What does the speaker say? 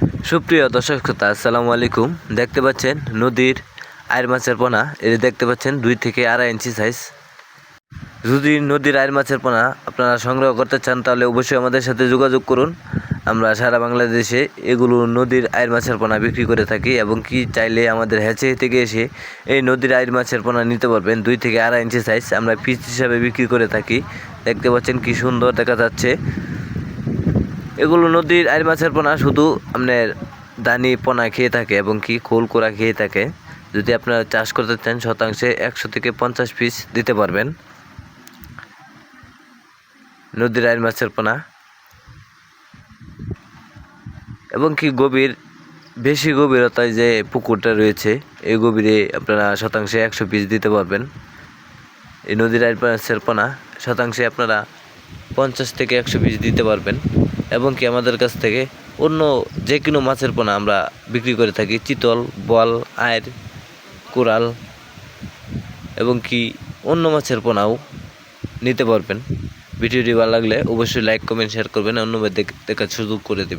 সুপ্রিয় দর্শক শ্রোতা, আসসালামু আলাইকুম। দেখতে পাচ্ছেন নদীর আয়ের মাছের পোনা। এটি দেখতে পাচ্ছেন, দুই থেকে আড়াই ইঞ্চি সাইজ যদি নদীর আয়ের মাছের পোনা আপনারা সংগ্রহ করতে চান, তাহলে অবশ্যই আমাদের সাথে যোগাযোগ করুন। আমরা সারা বাংলাদেশে এগুলো নদীর আয়ের মাছের পোনা বিক্রি করে থাকি এবং কি চাইলে আমাদের হ্যাচে থেকে এসে এই নদীর আয়ের মাছের পোনা নিতে পারবেন। দুই থেকে আড়াই ইঞ্চি সাইজ আমরা পিস হিসাবে বিক্রি করে থাকি। দেখতে পাচ্ছেন কি সুন্দর দেখা যাচ্ছে। এগুলো নদীর আইর মাছের পোনা, শুধু আপনার দানি পোনা খেয়ে থাকে এবং কি খোল কোরা খেয়ে থাকে। যদি আপনারা চাষ করতে চান, শতাংশে একশো থেকে পঞ্চাশ পিস দিতে পারবেন। নদীর আইর মাছের পোনা। এবং কি গভীর, বেশি গভীরতায় যে পুকুরটা রয়েছে, এই গভীরে আপনারা শতাংশে একশো পিস দিতে পারবেন। এই নদীর আইর মাছের পোনা, শতাংশে আপনারা পঞ্চাশ থেকে একশো পিস দিতে পারবেন। এবং কি আমাদের কাছ থেকে অন্য যে কোনো মাছের পোনা আমরা বিক্রি করে থাকি। চিতল বল আয়ের কোরাল এবং কি অন্য মাছের পোনাও নিতে পারবেন। ভিডিওটি ভালো লাগলে অবশ্যই লাইক কমেন্ট শেয়ার করবেন। অন্য দেখার সুযোগ করে দেবেন।